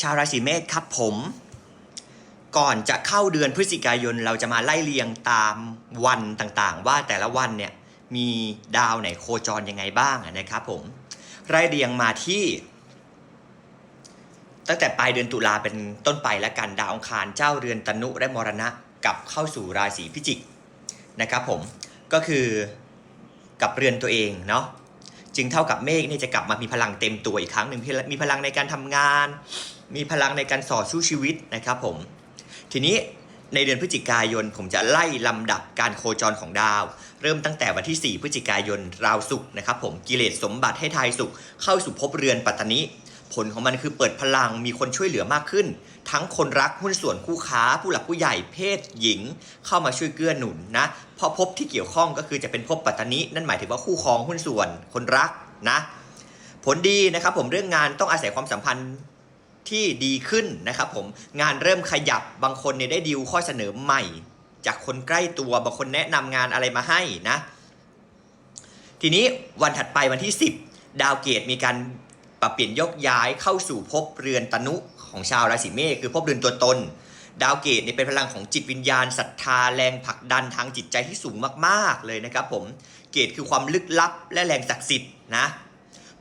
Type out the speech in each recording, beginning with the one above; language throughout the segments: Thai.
ชาวราศีเมษครับผม ก่อนจะเข้าเดือนพฤศจิกายนเราจะมาไล่เรียงตามวันต่างๆ ว่าแต่ละวันเนี่ยมีดาวไหนโคจรยังไงบ้างนะครับผมไล่เรียงมาที่ ตั้งแต่ปลายเดือนตุลาเป็นต้นไปและกันดาวองคารเจ้าเรือนตนุและมรณะกลับเข้าสู่ราศีพิจิกนะครับผมก็คือกับเรือนตัวเองเนาะจึงเท่ากับเมฆเนี่ยจะกลับมามีพลังเต็มตัวอีกครั้งหนึ่งมีพลังในการทำงาน มีพลังในการต่อสู้ชีวิตนะครับผม ทีนี้ในเดือนพฤศจิกายนผมจะไล่ลำดับการโคจรของดาว เริ่มตั้งแต่วันที่ 4 พฤศจิกายนราวศุกร์นะครับผมกิเลสสมบัติให้ทายศุกร์เข้าสู่ภพเรือนปัตตานิผลของมันคือเปิดพลังมีคนช่วยเหลือมากขึ้น ทั้งคนรักหุ้นส่วนคู่ค้า ผู้หลักผู้ใหญ่เพศหญิง เข้ามาช่วยเกื้อหนุนนะพราะภพที่เกี่ยวข้องก็คือจะเป็นภพปัตตานินั่นหมายถึงว่าคู่ครองหุ้นส่วน คนรักนะ ผลดีนะครับผมเรื่องงานต้องอาศัยความสัมพันธ์ ที่ดีขึ้นนะครับผมงานเริ่มขยับบางคนเนี่ยได้ดีลข้อเสนอใหม่ จากคนใกล้ตัวบางคนแนะนำงานอะไรมาให้นะ ทีนี้วันถัดไปวันที่ 10 ดาวเกตมีการปรับเปลี่ยนยกย้ายเข้าสู่ภพเรือนตนุของชาวราศีเมษคือภพเรือนตัวตน ดาวเกตเนี่ยเป็นพลังของจิตวิญญาณศรัทธาแรงผลักดันทางจิตใจที่สูงมากๆเลยนะครับผมเกตคือความลึกลับและแรงศักดิ์สิทธิ์นะ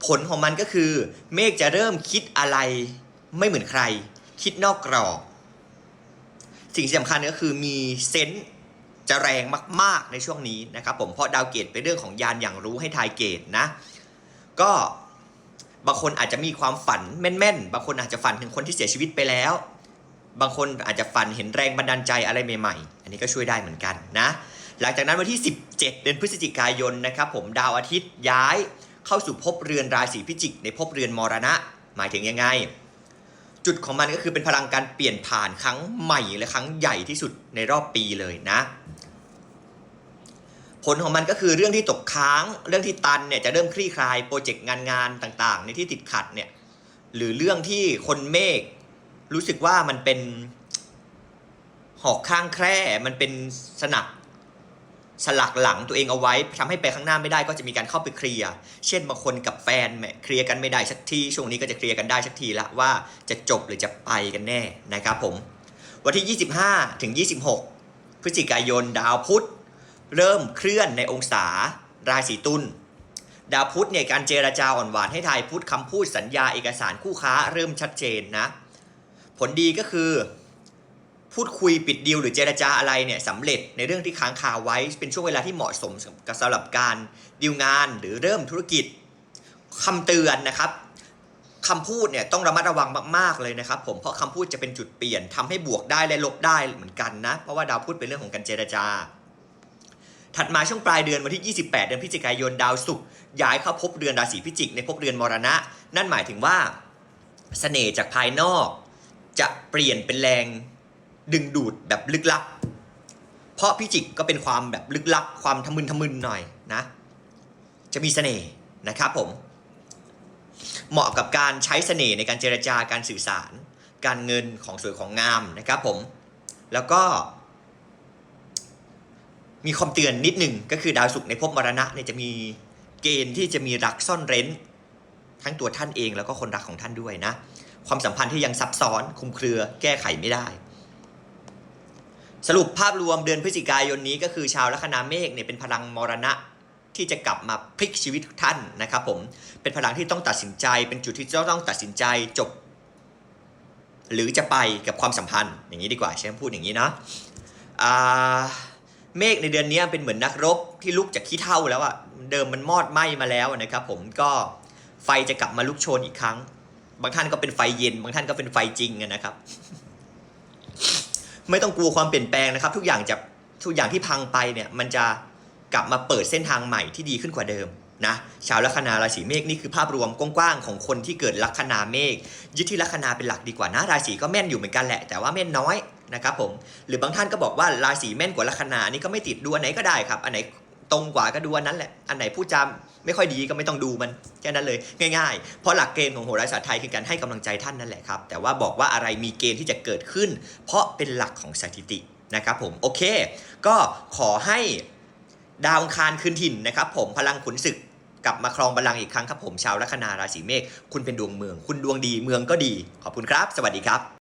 ผลของมันก็คือเมฆจะเริ่มคิดอะไร ไม่เหมือนใคร คิดนอกกรอบ สิ่งสำคัญก็คือมีเซนส์จะแรงมาก ๆ ในช่วงนี้นะครับผมเพราะดาวเกตเป็นเรื่องของยานอย่างรู้ให้ทายเกตนะ ก็บางคนอาจจะมีความฝันแม่นๆ บางคนอาจจะฝันถึงคนที่เสียชีวิตไปแล้ว บางคนอาจจะฝันเห็นแรงบันดาลใจอะไรใหม่ๆ อันนี้ก็ช่วยได้เหมือนกันนะ หลังจากนั้นวันที่ 17 เดือนพฤศจิกายนนะครับผมดาวอาทิตย์ย้ายเข้าสู่ภพเรือนราศีพิจิกในภพเรือนมรณะ หมายถึงยังไง จุดของมันก็คือเป็นพลังการเปลี่ยนผ่านครั้งใหม่และครั้งใหญ่ที่สุดในรอบปีเลยนะ ผลของมันก็คือเรื่องที่ตกค้างเรื่องที่ตันเนี่ยจะเริ่มคลี่คลายโปรเจกต์งานงานต่างๆ ในที่ติดขัดเนี่ยหรือเรื่องที่คนเมฆรู้สึกว่ามันเป็นหอกข้างแคร่มันเป็นสนัก สลักหลังตัวเองเอาไว้ทำให้ไปข้างหน้าไม่ได้ก็จะมีการเข้าไปเคลียร์เช่นบางคนกับแฟนเคลียร์กันไม่ได้สักทีช่วงนี้ก็จะเคลียร์กันได้สักทีละว่าจะจบหรือจะไปกันแน่นะครับผม วันที่ 25 ถึง 26 พฤศจิกายนดาวพุธเริ่มเคลื่อนในองศาราศีตุลดาวพุธเนี่ยการเจรจาอ่อนหวานให้ทายพุธคำพูดสัญญาเอกสารคู่ค้าเริ่มชัดเจนนะ ผลดีก็คือ พูดคุยปิดดีลหรือเจรจาอะไรเนี่ยสำเร็จในเรื่องที่ค้างคาไว้ เป็นช่วงเวลาที่เหมาะสมกับสำหรับการดีลงานหรือเริ่มธุรกิจคำเตือนนะครับคำพูดเนี่ยต้องระมัดระวังมากๆเลยนะครับ ผมเพราะคำพูดจะเป็นจุดเปลี่ยนทำให้บวกได้และลบได้เหมือนกันนะเพราะว่าดาวพุธเป็นเรื่องของการเจรจา ถัดมาช่วงปลายเดือนวันที่ 28 เดือนพฤศจิกายนดาวศุกร์ย้ายเข้าภพเดือนราศีพิจิกในภพเดือนมรณะ นั่นหมายถึงว่าเสน่ห์จากภายนอก จะเปลี่ยนเป็นแรง ดึงดูดแบบลึกลับ เพราะพิจิกก็เป็นความแบบลึกลับ ความทะมึนทะมึนหน่อยนะ จะมีเสน่ห์นะครับผม เหมาะกับการใช้เสน่ห์ในการเจรจาการสื่อสาร การเงินของสวยของงามนะครับผม แล้วก็ มีความเตือนนิดหนึ่งก็คือดาวศุกร์ในภพมรณะเนี่ยจะมีเกณฑ์ที่จะมีรักซ่อนเร้น ทั้งตัวท่านเองแล้วก็คนรักของท่านด้วยนะ ความสัมพันธ์ที่ยังซับซ้อนคุมเครือแก้ไขไม่ได้ สรุปภาพรวมเดือนพฤศจิกายนนี้ก็คือชาวลัคนาเมษเนี่ยเป็นพลังมรณะที่จะกลับมาพลิกชีวิตท่านนะครับผมเป็นพลังที่ต้องตัดสินใจ เป็นจุดที่ต้องตัดสินใจจบ หรือจะไปกับความสัมพันธ์ อย่างนี้ดีกว่าใช้คำพูดอย่างนี้นะเมฆในเดือนนี้เป็นเหมือนนักรบที่ลุกจากขี้เถ้าแล้วอะเดิมมันมอดไหม้มาแล้วนะครับผมก็ไฟจะกลับมาลุกโชนอีกครั้ง บางท่านก็เป็นไฟเย็น บางท่านก็เป็นไฟจริงนะครับ ไม่ต้องกลัวความเปลี่ยนแปลงนะครับ ทุกอย่างจะทุกอย่างที่พังไปเนี่ยมันจะกลับมาเปิดเส้นทางใหม่ที่ดีขึ้นกว่าเดิมนะชาวลัคนาราศีเมษนี่คือภาพรวมกว้างๆของคนที่เกิดลัคนาเมษยึดที่ลัคนาเป็นหลักดีกว่านะราศีก็แม่นอยู่เหมือนกันแหละ แต่ว่าแม่นน้อยนะครับผมหรือบางท่านก็บอกว่าราศีแม่นกว่าลัคนาอันนี้ก็ไม่ติดดูอันไหนก็ได้ครับอันไหน ตรงกว่าก็ดูอันนั้นแหละ อันไหนพูดจาไม่ค่อยดีก็ไม่ต้องดูมันแค่นั้นเลย ง่ายๆ เพราะหลักเกณฑ์ของโหราศาสตร์ไทยคือการให้กำลังใจท่านนั่นแหละครับ แต่ว่าบอกว่าอะไรมีเกณฑ์ที่จะเกิดขึ้น เพราะเป็นหลักของสถิตินะครับผมโอเค ก็ขอให้ดาวองคารคืนถิ่นนะครับ ผมพลังขุนศึกกลับมาครองบัลลังก์อีกครั้งครับผมชาวลัคนาราศีเมษคุณเป็นดวงเมือง คุณดวงดีเมืองก็ดี ขอบคุณครับ สวัสดีครับ